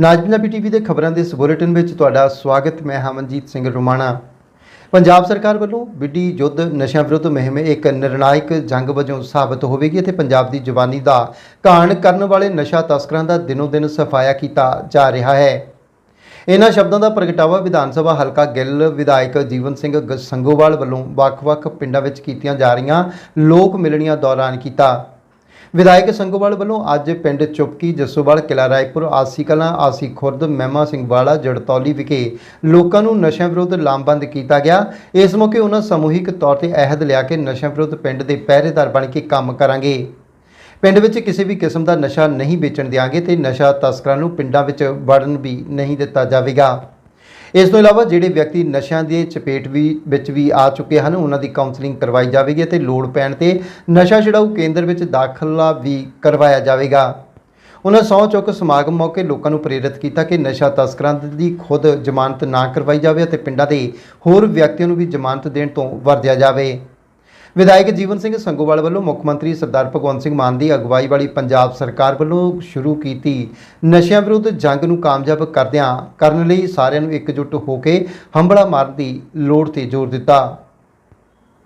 ਨਾਜ Punjabi TV ਦੇ ਖਬਰਾਂ ਦੇ ਇਸ ਬੁਲੇਟਿਨ ਵਿੱਚ ਤੁਹਾਡਾ ਸਵਾਗਤ, ਮੈਂ ਹਮਨਜੀਤ ਸਿੰਘ ਰੁਮਾਣਾ। ਪੰਜਾਬ ਸਰਕਾਰ ਵੱਲੋਂ ਵਿੱਢੀ ਯੁੱਧ ਨਸ਼ਿਆਂ ਵਿਰੁੱਧ ਮੁਹਿੰਮ, ਇੱਕ ਨਿਰਣਾਇਕ ਜੰਗ ਵਜੋਂ ਸਾਬਤ ਹੋਵੇਗੀ ਅਤੇ ਪੰਜਾਬ ਦੀ ਜਵਾਨੀ ਦਾ ਘਾਣ ਕਰਨ ਵਾਲੇ ਨਸ਼ਾ ਤਸਕਰਾਂ ਦਾ ਦਿਨੋ ਦਿਨ ਸਫਾਇਆ ਕੀਤਾ ਜਾ ਰਿਹਾ ਹੈ। ਇਹਨਾਂ ਸ਼ਬਦਾਂ ਦਾ ਪ੍ਰਗਟਾਵਾ ਵਿਧਾਨ ਸਭਾ ਹਲਕਾ ਗਿੱਲ ਵਿਧਾਇਕ ਜੀਵਨ ਸਿੰਘ ਗ- ਸੰਗੋਵਾਲ ਵੱਲੋਂ ਵੱਖ-ਵੱਖ ਪਿੰਡਾਂ ਵਿੱਚ ਕੀਤੀਆਂ ਜਾ ਰਹੀਆਂ ਲੋਕ ਮਿਲਣੀਆਂ ਦੌਰਾਨ ਕੀਤਾ। ਵਿਧਾਇਕ ਸੰਗੋਵਾਲ ਵੱਲੋਂ ਅੱਜ ਪਿੰਡ ਚੁਪਕੀ, ਜੱਸੋਵਾਲ, ਕਿਲਾ ਰਾਏਪੁਰ, ਆਸੀ ਕਲਾਂ, ਆਸੀ ਖੁਰਦ, ਮਹਿਮਾ ਸਿੰਘ ਵਾਲਾ ਜੜਤੌਲੀ ਵਿਖੇ ਲੋਕਾਂ ਨੂੰ ਨਸ਼ਿਆਂ ਵਿਰੁੱਧ ਲਾਮਬੰਦ ਕੀਤਾ ਗਿਆ। ਇਸ ਮੌਕੇ ਉਹਨਾਂ ਸਮੂਹਿਕ ਤੌਰ ਤੇ ਅਹਿਦ ਲਿਆ ਕਿ ਨਸ਼ਿਆਂ ਵਿਰੁੱਧ ਪਿੰਡ ਦੇ ਪਹਿਰੇਦਾਰ ਬਣ ਕੇ ਕੰਮ ਕਰਾਂਗੇ। ਪਿੰਡ ਵਿੱਚ ਕਿਸੇ ਵੀ ਕਿਸਮ ਦਾ ਨਸ਼ਾ ਨਹੀਂ ਵੇਚਣ ਦਿਆਂਗੇ ਤੇ ਨਸ਼ਾ ਤਸਕਰਾਂ ਨੂੰ ਪਿੰਡਾਂ ਵਿੱਚ ਵੜਨ ਵੀ ਨਹੀਂ ਦਿੱਤਾ ਜਾਵੇਗਾ। ਇਸ ਤੋਂ ਇਲਾਵਾ ਜਿਹੜੇ ਵਿਅਕਤੀ ਨਸ਼ਿਆਂ ਦੀ ਚਪੇਟ ਵੀ ਵਿੱਚ ਵੀ ਆ ਚੁੱਕੇ ਹਨ, ਉਹਨਾਂ ਦੀ ਕਾਉਂਸਲਿੰਗ ਕਰਵਾਈ ਜਾਵੇਗੀ ਅਤੇ ਲੋੜ ਪੈਣ ਤੇ ਨਸ਼ਾ ਛਡਾਊ ਕੇਂਦਰ ਵਿੱਚ ਦਾਖਲਾ ਵੀ ਕਰਵਾਇਆ ਜਾਵੇਗਾ। ਉਹਨਾਂ ਸਹੁੰ ਚੁੱਕ ਸਮਾਗਮ ਮੌਕੇ ਲੋਕਾਂ ਨੂੰ ਪ੍ਰੇਰਿਤ ਕੀਤਾ ਕਿ ਨਸ਼ਾ ਤਸਕਰਾਂ ਦੀ ਖੁਦ ਜ਼ਮਾਨਤ ਨਾ ਕਰਵਾਈ ਜਾਵੇ ਅਤੇ ਪਿੰਡਾਂ ਦੇ ਹੋਰ ਵਿਅਕਤੀਆਂ ਨੂੰ ਵੀ ਜ਼ਮਾਨਤ ਦੇਣ ਤੋਂ ਵਰਜਿਆ ਜਾਵੇ। ਵਿਧਾਇਕ ਜੀਵਨ ਸਿੰਘ ਸੰਗੋਵਾਲ ਵੱਲੋਂ ਮੁੱਖ ਮੰਤਰੀ ਸਰਦਾਰ ਭਗਵੰਤ ਸਿੰਘ ਮਾਨ ਦੀ ਅਗਵਾਈ ਵਾਲੀ ਪੰਜਾਬ ਸਰਕਾਰ ਵੱਲੋਂ ਸ਼ੁਰੂ ਕੀਤੀ ਨਸ਼ਿਆਂ ਵਿਰੁੱਧ ਜੰਗ ਨੂੰ ਕਾਮਯਾਬ ਕਰਦਿਆਂ ਕਰਨ ਲਈ ਸਾਰਿਆਂ ਨੂੰ ਇਕਜੁੱਟ ਹੋ ਕੇ ਹੰਬਲਾ ਮਾਰਨ ਦੀ ਲੋੜ ਤੇ ਜ਼ੋਰ ਦਿੱਤਾ।